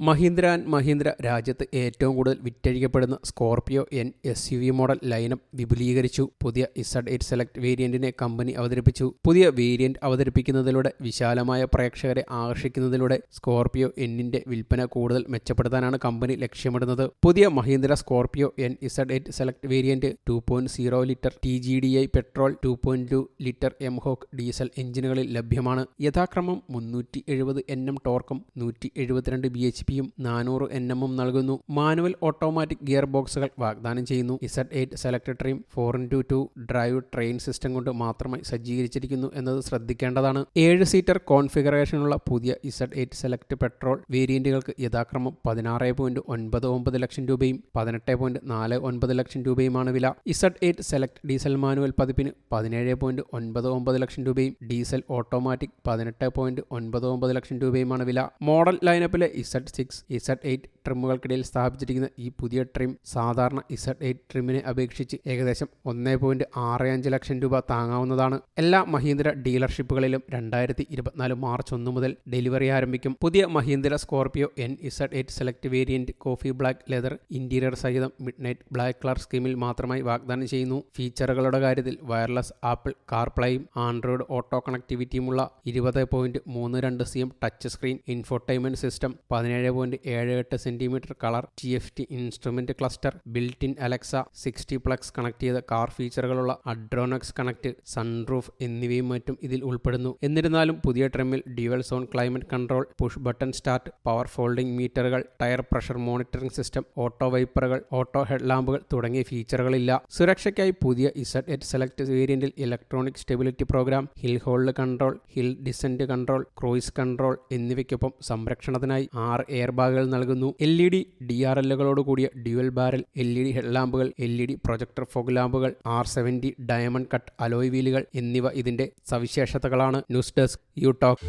Mahindra and Mahindra രാജ്യത്ത് ഏറ്റവും കൂടുതൽ വിറ്റഴിക്കപ്പെടുന്ന Scorpio N S U V model lineup വിപുലീകരിച്ചു. പുതിയ ഇസഡ് എയ്റ്റ് സെലക്ട് വേരിയന്റിനെ കമ്പനി അവതരിപ്പിച്ചു. പുതിയ വേരിയന്റ് അവതരിപ്പിക്കുന്നതിലൂടെ വിശാലമായ പ്രേക്ഷകരെ ആകർഷിക്കുന്നതിലൂടെ സ്കോർപിയോ എന്നിന്റെ വിൽപ്പന കൂടുതൽ മെച്ചപ്പെടുത്താനാണ് കമ്പനി ലക്ഷ്യമിടുന്നത്. പുതിയ Mahindra Scorpio N Z eight select variant two point zero litre T G D I petrol two point two litre M hawk diesel എഞ്ചിനുകളിൽ ലഭ്യമാണ്. യഥാക്രമം മുന്നൂറ്റി എഴുപത് എൻ എം ടോർക്കും നൂറ്റി എഴുപത്തിരണ്ട് ബി എച്ച് പിയും നാനൂറ് എൻ എമ്മും നൽകുന്നു. മാനുവൽ ഓട്ടോമാറ്റിക് ഗിയർ ബോക്സുകൾ വാഗ്ദാനം ചെയ്യുന്നു. Z eight select trim four into two drive train system കൊണ്ട് മാത്രമായി സജ്ജീകരിച്ചിരിക്കുന്നു എന്നത് ശ്രദ്ധിക്കേണ്ടതാണ്. ഏഴ് സീറ്റർ കോൺഫിഗറേഷനുള്ള പുതിയ ഇസഡ് എയ്റ്റ് സെലക്ട് പെട്രോൾ വേരിയന്റുകൾക്ക് യഥാക്രമം പതിനാറ് പോയിന്റ് ഒൻപത് ഒമ്പത് ലക്ഷം രൂപയും പതിനെട്ട് പോയിന്റ് നാല് ഒൻപത് ലക്ഷം രൂപയുമാണ് വില. Z eight select diesel manual പതിപ്പിന് പതിനേഴ് പോയിന്റ് ഒൻപത് ഒമ്പത് ലക്ഷം രൂപയും ഡീസൽ ഓട്ടോമാറ്റിക് പതിനെട്ട് പോയിന്റ് ഒൻപത് ഒമ്പത് ലക്ഷം രൂപയുമാണ് വില. മോഡൽ ലൈനപ്പിലെ ഇസഡ് 6 is at 8 ട്രിമ്മുകൾക്കിടയിൽ സ്ഥാപിച്ചിരിക്കുന്ന ഈ പുതിയ ട്രിം സാധാരണ ഇസഡ് എയ്റ്റ് ട്രിമിനെ അപേക്ഷിച്ച് ഏകദേശം ഒന്നേ പോയിന്റ് ആറ് അഞ്ച് ലക്ഷം രൂപ താങ്ങാവുന്നതാണ്. എല്ലാ മഹീന്ദ്ര ഡീലർഷിപ്പുകളിലും രണ്ടായിരത്തി ഇരുപത്തിനാല് മാർച്ച് ഒന്ന് മുതൽ ഡെലിവറി ആരംഭിക്കും. പുതിയ Mahindra Scorpio N Z eight select variant coffee black leather interior സഹിതം മിഡ് നൈറ്റ് ബ്ലാക്ക് കളർ സ്കീമിൽ മാത്രമായി വാഗ്ദാനം ചെയ്യുന്നു. ഫീച്ചറുകളുടെ കാര്യത്തിൽ വയർലെസ് ആപ്പിൾ കാർപ്ലേയും ആൻഡ്രോയിഡ് ഓട്ടോ കണക്ടിവിറ്റിയുമുള്ള ഇരുപത് പോയിന്റ് മൂന്ന് രണ്ട് C M touch screen infotainment system പതിനേഴ് പോയിന്റ് ഏഴ് എട്ട് centimetre colour T F T instrument cluster built in Alexa sixty plus connect ചെയ്ത കാർ ഫീച്ചറുകളുള്ള അഡ്രോണക്സ് കണക്ട് സൺറൂഫ് എന്നിവയും മറ്റും ഇതിൽ ഉൾപ്പെടുന്നു. എന്നിരുന്നാലും പുതിയ ട്രെമ്മിൽ dual zone climate control push button start power folding മീറ്ററുകൾ tyre pressure monitoring system auto വൈപ്പറുകൾ auto ഹെഡ്ലാമ്പുകൾ തുടങ്ങിയ ഫീച്ചറുകളില്ല സുരക്ഷയ്ക്കായി പുതിയ Z eight select വേരിയന്റിൽ electronic stability program hill hold control hill descent control cruise control എന്നിവയ്ക്കൊപ്പം സംരക്ഷണത്തിനായി ആറ് എയർ ബാഗുകൾ നൽകുന്നു. L E D D R എല്ലുകളോട് കൂടിയ dual barrel L E D ഹെഡ്ലാമ്പുകൾ L E D projector fog ലാമ്പുകൾ R seventy diamond cut alloy വീലുകൾ എന്നിവ ഇതിന്റെ സവിശേഷതകളാണ്. News desk you talk.